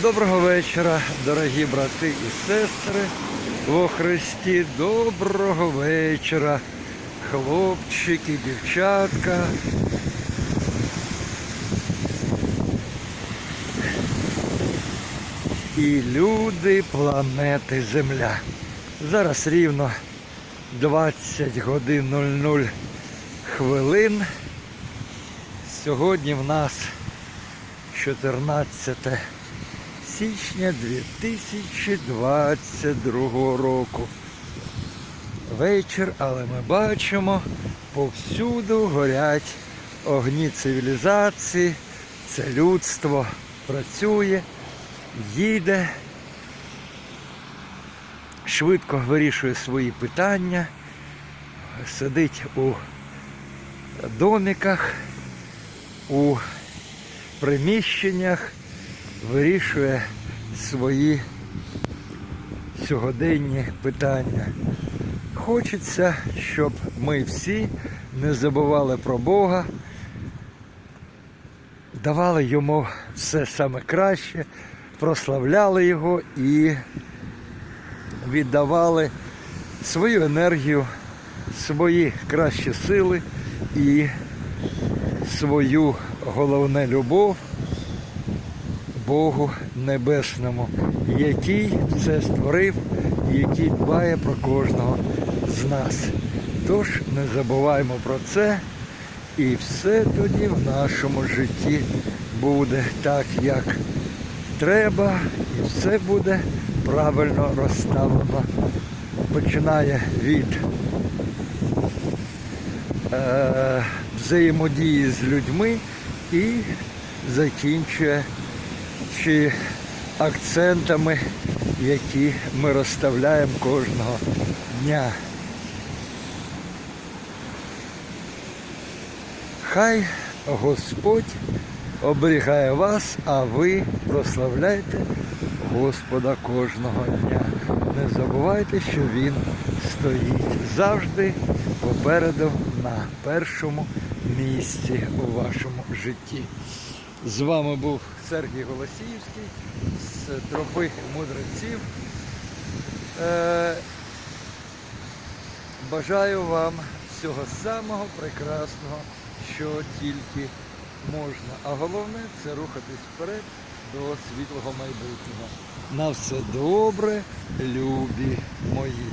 Доброго вечора, дорогі брати і сестри во Христі. Доброго вечора, хлопчики, дівчатка. І люди планети Земля. Зараз рівно 20 годин 00 хвилин. Сьогодні в нас 14 січня 2022 року. Вечір, але ми бачимо, повсюду горять огні цивілізації, це людство працює, їде, швидко вирішує свої питання, сидить у домиках, у приміщеннях, вирішує свої сьогоденні питання. Хочеться, щоб ми всі не забували про Бога, давали йому все саме краще, прославляли його і віддавали свою енергію, свої кращі сили і свою головне любов Богу Небесному, який все створив який дбає про кожного з нас. Тож не забуваємо про це, і все тоді в нашому житті буде так, як треба, і все буде правильно розставлено. Починає від е, взаємодії з людьми і закінчує чи акцентами, які ми розставляємо кожного дня. Хай Господь оберігає вас, а ви прославляйте Господа кожного дня. Не забувайте, що Він стоїть завжди попереду на першому місці у вашому житті. З вами був Сергій Голосіївський з тропи мудреців. Е, бажаю вам всього самого прекрасного, що тільки можна. А головне це рухатись вперед до світлого майбутнього. На все добре, любі мої.